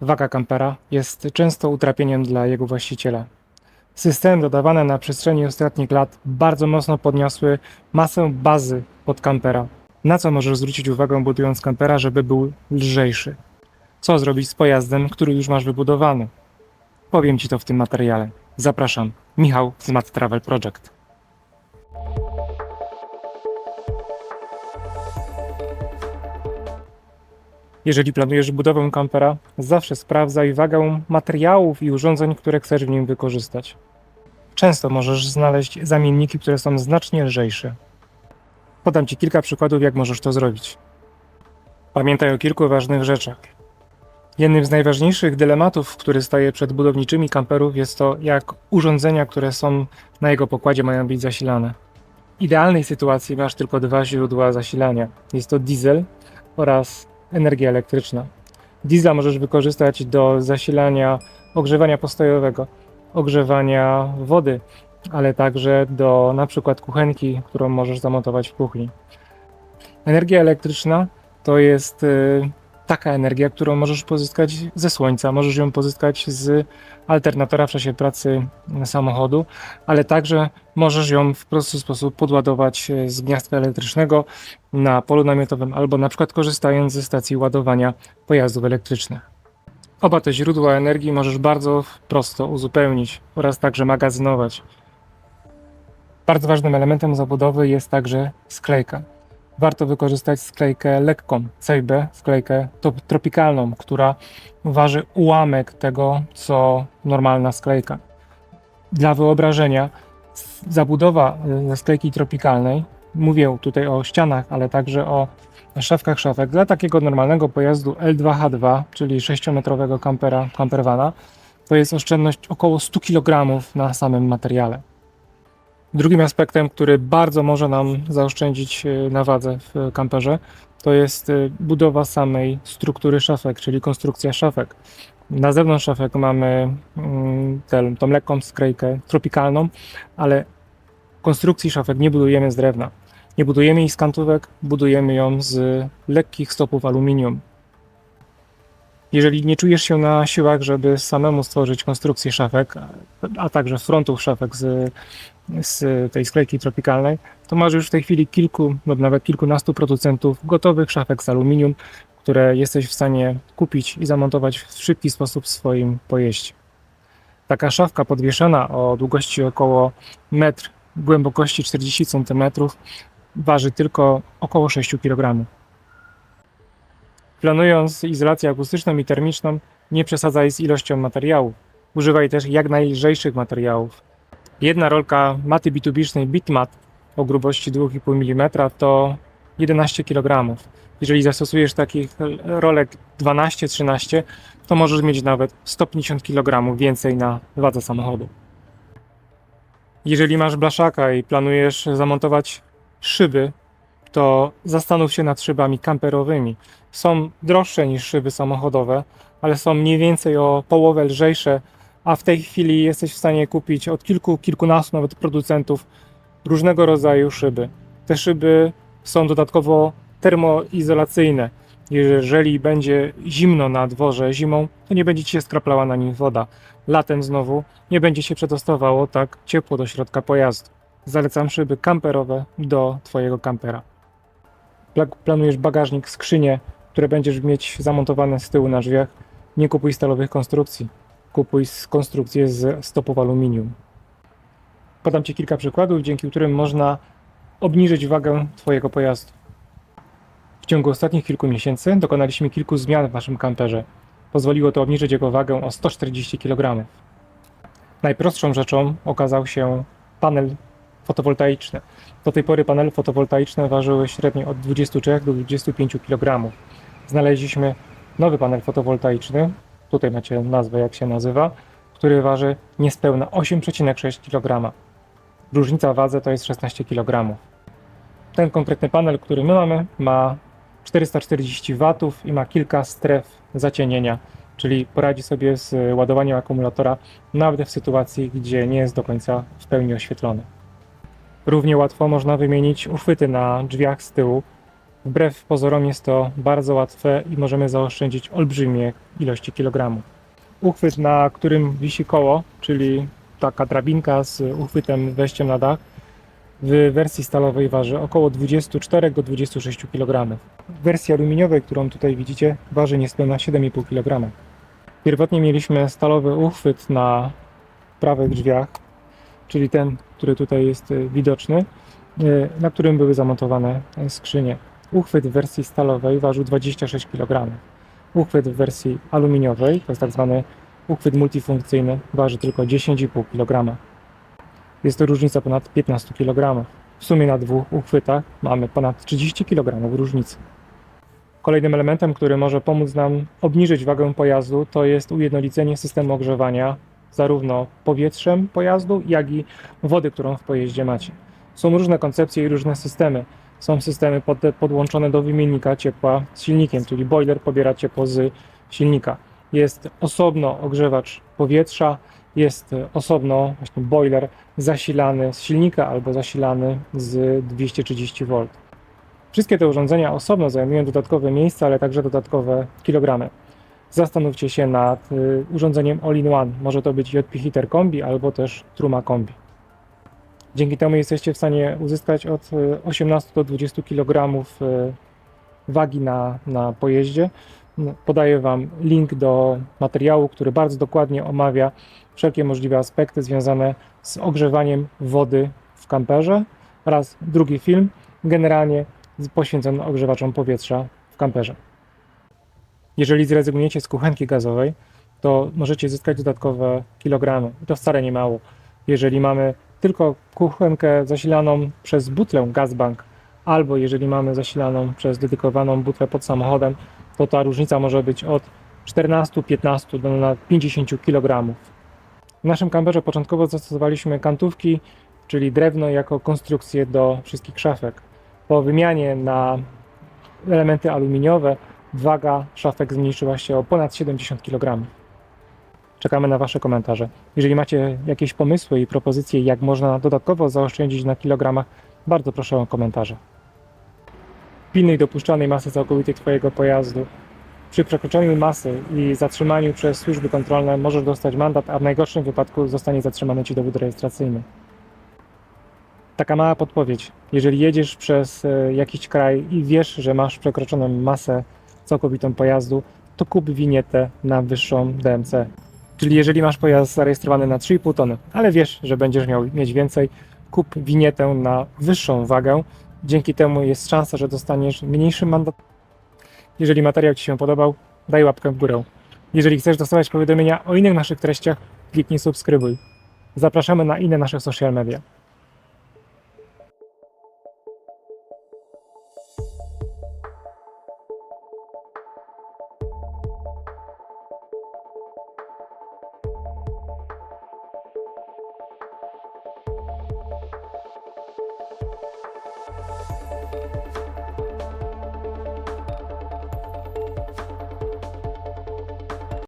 Waga kampera jest często utrapieniem dla jego właściciela. Systemy dodawane na przestrzeni ostatnich lat bardzo mocno podniosły masę bazy pod kampera. Na co możesz zwrócić uwagę budując kampera, żeby był lżejszy? Co zrobić z pojazdem, który już masz wybudowany? Powiem Ci to w tym materiale. Zapraszam, Michał z Mat Travel Project. Jeżeli planujesz budowę kampera, zawsze sprawdzaj wagę materiałów i urządzeń, które chcesz w nim wykorzystać. Często możesz znaleźć zamienniki, które są znacznie lżejsze. Podam Ci kilka przykładów, jak możesz to zrobić. Pamiętaj o kilku ważnych rzeczach. Jednym z najważniejszych dylematów, który staje przed budowniczymi kamperów, jest to, jak urządzenia, które są na jego pokładzie, mają być zasilane. W idealnej sytuacji masz tylko dwa źródła zasilania: jest to diesel oraz energia elektryczna. Diesla możesz wykorzystać do zasilania ogrzewania postojowego, ogrzewania wody, ale także do na przykład kuchenki, którą możesz zamontować w kuchni. Energia elektryczna to jest y, taka energia, którą możesz pozyskać ze słońca, możesz ją pozyskać z alternatora w czasie pracy samochodu, ale także możesz ją w prosty sposób podładować e, z gniazdka elektrycznego na polu namiotowym albo na przykład korzystając ze stacji ładowania pojazdów elektrycznych. Oba te źródła energii możesz bardzo prosto uzupełnić oraz także magazynować. Bardzo ważnym elementem zabudowy jest także sklejka. Warto wykorzystać sklejkę lekką, CB, sklejkę tropikalną, która waży ułamek tego, co normalna sklejka. Dla wyobrażenia, zabudowa y, sklejki tropikalnej, mówię tutaj o ścianach, ale także o szafkach szafek, dla takiego normalnego pojazdu L2H2, czyli 6-metrowego kampera, campervana, to jest oszczędność około 100 kg na samym materiale. Drugim aspektem, który bardzo może nam zaoszczędzić y, na wadze w kamperze, to jest y, budowa samej struktury szafek, czyli konstrukcja szafek. Na zewnątrz szafek mamy mm, tę, tą lekką skrejkę tropikalną, ale konstrukcji szafek nie budujemy z drewna. Nie budujemy jej z kantówek, budujemy ją z lekkich stopów aluminium. Jeżeli nie czujesz się na siłach, żeby samemu stworzyć konstrukcję szafek, a- także frontów szafek z, z tej sklejki tropikalnej, to masz już w tej chwili kilku lub nawet kilkunastu producentów gotowych szafek z aluminium, które jesteś w stanie kupić i zamontować w szybki sposób w swoim pojeździe. Taka szafka podwieszana o długości około metr, głębokości 40 cm waży tylko około 6 kg. Planując izolację akustyczną i termiczną, nie przesadzaj z ilością materiałów. Używaj też jak najlżejszych materiałów. Jedna rolka maty bitubicznej Bitmat o grubości 2,5 mm to 11 kg. Jeżeli zastosujesz takich rolek 12-13, to możesz mieć nawet 150 kg więcej na wadze samochodu. Jeżeli masz blaszaka i planujesz zamontować szyby, to zastanów się nad szybami kamperowymi. Są droższe niż szyby samochodowe, ale są mniej więcej o połowę lżejsze, a w tej chwili jesteś w stanie kupić od kilku, kilkunastu nawet producentów różnego rodzaju szyby. Te szyby są dodatkowo termoizolacyjne. Jeżeli będzie zimno na dworze zimą, to nie będzie ci się skraplała na nich woda. Latem znowu nie będzie się przedostawało tak ciepło do środka pojazdu. Zalecam szyby kamperowe do Twojego kampera. Pla- Planujesz bagażnik, skrzynie, które będziesz mieć zamontowane z tyłu na drzwiach. Nie kupuj stalowych konstrukcji. Kupuj z konstrukcje z stopów aluminium. Podam Ci kilka przykładów, dzięki którym można obniżyć wagę Twojego pojazdu. W ciągu ostatnich kilku miesięcy dokonaliśmy kilku zmian w Waszym kamperze. Pozwoliło to obniżyć jego wagę o 140 kg. Najprostszą rzeczą okazał się panel fotowoltaiczny. Do tej pory panele fotowoltaiczne ważyły średnio od 23 do 25 kg. Znaleźliśmy nowy panel fotowoltaiczny, tutaj macie nazwę jak się nazywa, który waży niespełna 8,6 kg. Różnica wadze to jest 16 kg. Ten konkretny panel, który my mamy, ma 440 W i ma kilka stref zacienienia, czyli poradzi sobie z ładowaniem akumulatora nawet w sytuacji, gdzie nie jest do końca w pełni oświetlony. Równie łatwo można wymienić uchwyty na drzwiach z tyłu Wbrew pozorom jest to bardzo łatwe i możemy zaoszczędzić olbrzymie ilości kilogramów. Uchwyt, na którym wisi koło, czyli taka drabinka z uchwytem wejściem na dach, w wersji stalowej waży około 24 do 26 kg. W wersji aluminiowej, którą tutaj widzicie, waży niespełna 7,5 kg. Pierwotnie mieliśmy stalowy uchwyt na prawych drzwiach, czyli ten, który tutaj jest y, widoczny, y, na którym były zamontowane y, skrzynie. Uchwyt w wersji stalowej ważył 26 kg. Uchwyt w wersji aluminiowej, to jest tak zwany uchwyt multifunkcyjny, waży tylko 10,5 kg. Jest to różnica ponad 15 kg. W sumie na dwóch uchwytach mamy ponad 30 kg różnicy. Kolejnym elementem, który może pomóc nam obniżyć wagę pojazdu, to jest ujednolicenie systemu ogrzewania zarówno powietrzem pojazdu, jak i wody, którą w pojeździe macie. Są różne koncepcje i różne systemy. Są systemy pod, podłączone do wymiennika ciepła z silnikiem, czyli boiler pobiera ciepło z silnika. Jest osobno ogrzewacz powietrza, jest osobno właśnie boiler zasilany z silnika albo zasilany z 230 V. Wszystkie te urządzenia osobno zajmują dodatkowe miejsce, ale także dodatkowe kilogramy. Zastanówcie się nad y, urządzeniem all-in-one. Może to być JP Heater Kombi albo też Truma Kombi. Dzięki temu jesteście w stanie uzyskać od y, 18 do 20 kg y, wagi na, na pojeździe. No, Podaję Wam link do materiału, który bardzo dokładnie omawia wszelkie możliwe aspekty związane z ogrzewaniem wody w kamperze oraz drugi film, generalnie poświęcony ogrzewaczom powietrza w kamperze. Jeżeli zrezygnujecie z kuchenki gazowej, to możecie zyskać dodatkowe kilogramy. I to wcale nie mało. Jeżeli mamy tylko kuchenkę zasilaną przez butlę Gazbank, albo jeżeli mamy zasilaną przez dedykowaną butlę pod samochodem, to ta różnica może być od 14-15 do nawet 50 kg. W naszym kamperze początkowo zastosowaliśmy kantówki, czyli drewno jako konstrukcję do wszystkich szafek. Po wymianie na elementy aluminiowe waga szafek zmniejszyła się o ponad 70 kg. Czekamy na Wasze komentarze. Jeżeli macie jakieś pomysły i propozycje, jak można dodatkowo zaoszczędzić na kilogramach, bardzo proszę o komentarze. Pilnej dopuszczalnej masy całkowitej Twojego pojazdu. Przy przekroczeniu masy i zatrzymaniu przez służby kontrolne możesz dostać mandat, a w najgorszym wypadku zostanie zatrzymany Ci dowód rejestracyjny. Taka mała podpowiedź. Jeżeli jedziesz przez e, jakiś kraj i wiesz, że masz przekroczoną masę całkowitą pojazdu, to kup winietę na wyższą DMC. Czyli jeżeli masz pojazd zarejestrowany na 3,5 tony, ale wiesz, że będziesz miał mieć więcej, kup winietę na wyższą wagę. Dzięki temu jest szansa, że dostaniesz mniejszy mandat. Jeżeli materiał Ci się podobał, daj łapkę w górę. Jeżeli chcesz dostawać powiadomienia o innych naszych treściach, kliknij subskrybuj. Zapraszamy na inne nasze social media.